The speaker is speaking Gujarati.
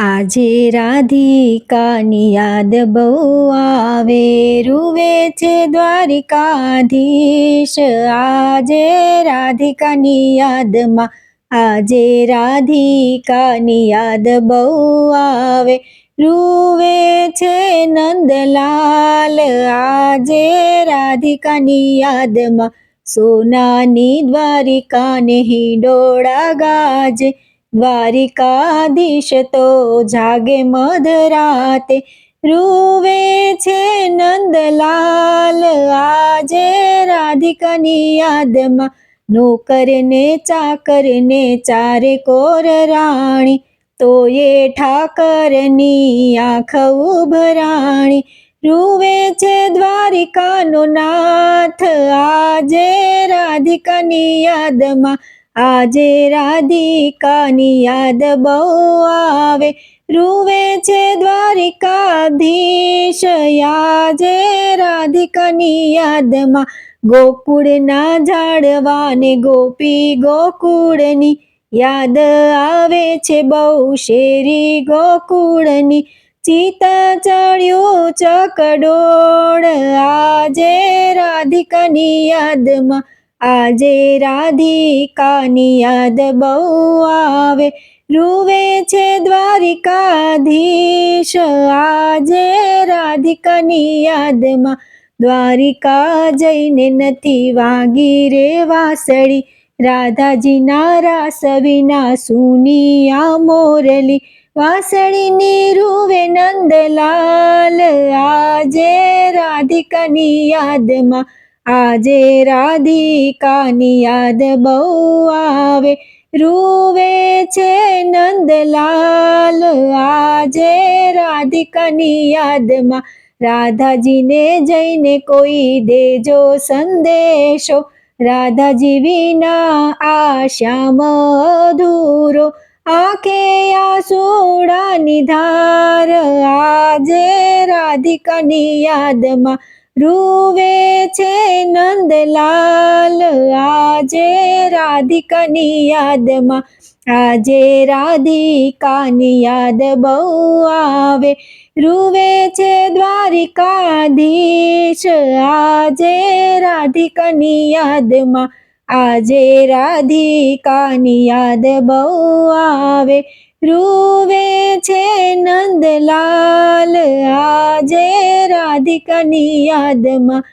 આજે રાધિકાની યાદ બહુ આવે. રૂવે છે દ્વારિકાધીશ. આજે રાધિકાની યાદમાં આજે રાધિકાની યાદ બહુ આવે. રૂવે છે નંદલાલ. આજે રાધિકાની યાદમાં સોનાની દ્વારિકાને ડોળા ગાજે. દ્વારિકાધીશ તો જાગે મધરાતે, રૂવે છે નંદલાલ. આજે રાધિકાની યાદમાં નોકરને, ચાકરને, ચારે કોર રાણી. તો એ ઠાકરની આંખ ઉભરાણી. રૂવે છે દ્વારિકાનો નાથ. આજે રાધિકાની યાદમાં આજે રાધિકાની યાદ બહુ આવે. રૂવે છે દ્વારિકાધીશ, આજે રાધિકાની યાદમાં ગોકુળના ઝાડવાને ગોપી ગોકુળની યાદ આવે છે બહુ શેરી ગોકુળની ચિતા ચડ્યું ચકડોળ, આજે રાધિકાની યાદમાં આજે રાધિકાની યાદ બહુ આવે, રૂવે છે દ્વારિકાધીશ. આજે રાધિકાની યાદમાં દ્વારિકા જઈને નથી વાગી રે વાસળી. રાધાજીના રાસ વિના સુનિયા મોરલી. વાસળીની રૂવે નંદલાલ. આજે રાધિકાની યાદમાં આજે રાધિકાની યાદ બહુ આવે, રૂવે છે નંદલાલ. આજે રાધિકાની યાદમાં રાધાજીને જઈને કોઈ દેજો સંદેશો. રાધાજી વિના આ શ્યામ અધૂરો આંખે આસુડાની ધાર. આજે રાધિકાની યાદમાં રૂવે છે નંદલાલ. આજે રાધિકાની યાદમાં, આજે રાધિકાની યાદ બહુ આવે. રૂવે છે દ્વારિકાધીશ. આજે રાધિકાની યાદમાં, આજે રાધિકાની યાદ બહુ આવે. રૂવે છે નંદલાલ. આજે રાધિકાની યાદમાં